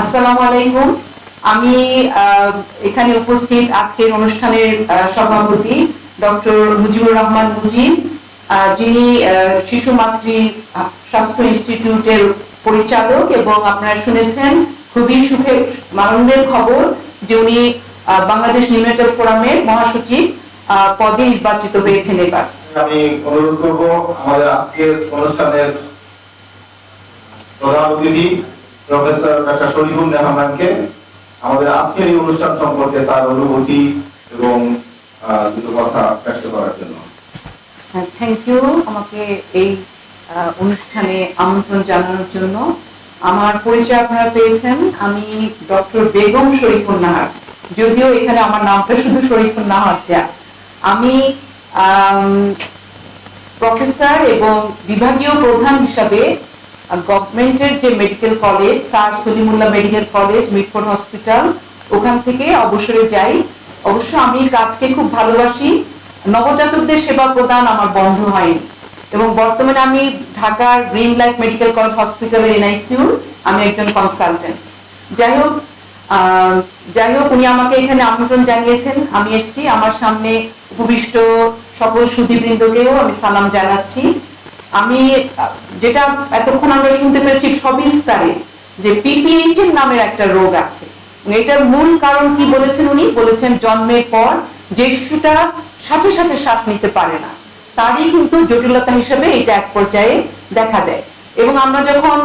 আসসালামু আলাইকুম। আমি এখানে উপস্থিত আজকের অনুষ্ঠানের সভাপতি ডক্টর মুজিবুর রহমান মুজিব যিনি শিশু মাতৃ স্বাস্থ্য ইনস্টিটিউটের পরিচালক এবং আপনারা শুনেছেন খুবই সুখের আনন্দের খবর যে উনি বাংলাদেশ নিউনেটাল ফোরামের মহাসচিব পদে নির্বাচিত হয়েছেন এবার। আমি অনুরোধ করব আমাদের আজকের অনুষ্ঠানের প্রধান অতিথি প্রফেসর ডাক্তার শরীফুল রহমানকে আমাদের আজকের এই অনুষ্ঠান সম্পর্কে তার অনুভূতি এবং দুটো কথা ব্যক্ত করার জন্য। থ্যাংক ইউ আমাকে এই অনুষ্ঠানে আমন্ত্রণ জানানোর জন্য আমার পরিচয় আপনারা পেয়েছেন। আমি ডক্টর বেগম শরীফুল নাহার। যদিও এখানে আমার নামটা শুধু শরীফুল নাহার দেয়া। আমি, প্রফেসর এবং বিভাগীয় প্রধান হিসাবে গভর্নমেন্টের যে medical college sir Salimullah medical college Mitford hospital ওখান থেকে অবসরে যাই। অবশ্য আমি কাজকে খুব ভালোবাসি। নবজাতকদের সেবা প্রদান আমার বন্ধ হয়নি। এবং বর্তমানে আমি ঢাকার গ্রিন লাইফ মেডিকেল কলেজ হসপিটালের এনআইসিউ আমি একজন কনসালটেন্ট যাই হোক যাই হোক, উনি আমাকে এখানে আমন্ত্রণ জানিয়েছেন। আমি এসেছি। আমার সামনে উপবিষ্ট সকল সুধীবৃন্দকেও আমি সালাম জানাচ্ছি। আমি, যেটা এতক্ষণ আমরা শুনতে পেরেছি সবই স্তরে, যে পিপিএইচ এর নামের একটা রোগ আছে। এটার মূল কারণ কি বলেছেন উনি? বলেছেন জন্মের পর যে শিশুটা সাথে সাথে শ্বাস নিতে পারে না। তারই কিন্তু জটিলতা হিসেবে এটা এক পর্যায়ে দেখা দেয়। এবং আমরা যখন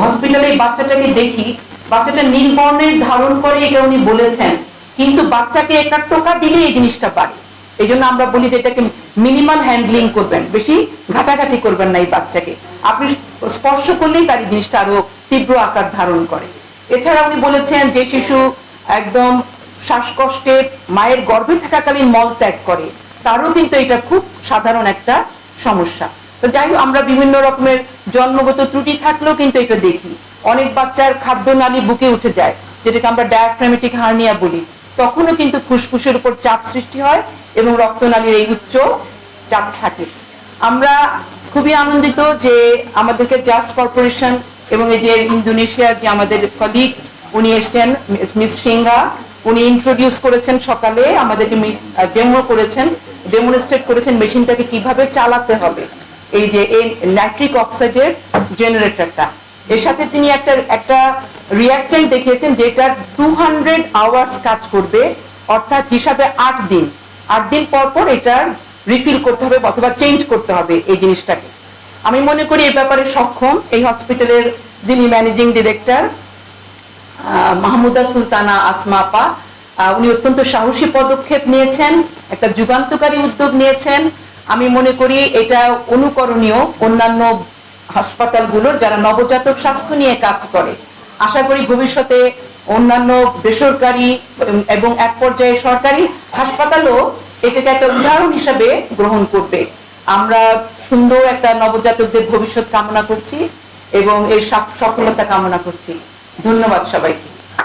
হসপিটালে বাচ্চাটাকে দেখি, বাচ্চাটা নীল বর্ণের ধারণ করে এটা উনি বলেছেন। কিন্তু বাচ্চাকে একটা টোকা দিলে এই জিনিসটা পারে এই জন্য আমরা বলি যে এটাকে মিনিমাল হ্যান্ডলিং করবেন, বেশি ঘাটাঘাটি করবেন না এই বাচ্চাকে। আপনি স্পর্শ করলেই তার এই জিনিসটা আরও তীব্র আকার ধারণ করে। এছাড়া উনি বলেছেন যে শিশু একদম শ্বাসকষ্টে মায়ের গর্ভে থাকাকালীন মল ত্যাগ করে। তারও কিন্তু এটা খুব সাধারণ একটা সমস্যা। তো যাই হোক, আমরা বিভিন্ন রকমের জন্মগত ত্রুটি থাকলেও কিন্তু এটা দেখি। অনেক বাচ্চার খাদ্য নালী বুকে উঠে যায়, যেটাকে আমরা ডায়াফ্রামেটিক হার্নিয়া বলি। তখনও কিন্তু ফুসফুসের উপর চাপ সৃষ্টি হয় এবং রক্তনালীর এই উচ্চ চাপ থাকে। আমরা খুবই আনন্দিত যে আমাদেরকে জাস্ট কর্পোরেশন এবং এই যে ইন্দোনেশিয়ার যে আমাদের কলিগ উনি এসছেন মিস সিংহা উনি ইন্ট্রোডিউস করেছেন সকালে, আমাদেরকে ডেমো করেছেন ডেমোনস্ট্রেট করেছেন মেশিনটাকে কীভাবে চালাতে হবে। এই যে এই ন্যাট্রিক অক্সাইডের জেনারেটরটা এর সাথে তিনি একটা একটা রিয়াক্টেন্ট দেখিয়েছেন যেটা টু হান্ড্রেড আওয়ার্স কাজ করবে, অর্থাৎ হিসাবে আট দিন। আট দিন পর পর এটা রিফিল করতে হবে অথবা চেঞ্জ করতে হবে এই জিনিসটাকে। আমি মনে করি এই ব্যাপারে সক্ষম এই হসপিটালের যিনি ম্যানেজিং ডিরেক্টর মাহমুদা সুলতানা আসমাপা উনি অত্যন্ত সাহসী পদক্ষেপ নিয়েছেন, একটা যুগান্তকারী উদ্যোগ নিয়েছেন। আমি মনে করি এটা অনুকরণীয় অন্যান্য হাসপাতালগুলোর যারা নবজাতক স্বাস্থ্য নিয়ে কাজ করে। আশা করি ভবিষ্যতে অন্যান্য বেসরকারি এবং এক পর্যায়ে সরকারি হাসপাতালও এটাকে একটা উদাহরণ হিসাবে গ্রহণ করবে। আমরা সুন্দর একটা নবজাতকদের ভবিষ্যৎ কামনা করছি এবং এর সফলতা কামনা করছি। ধন্যবাদ সবাইকে।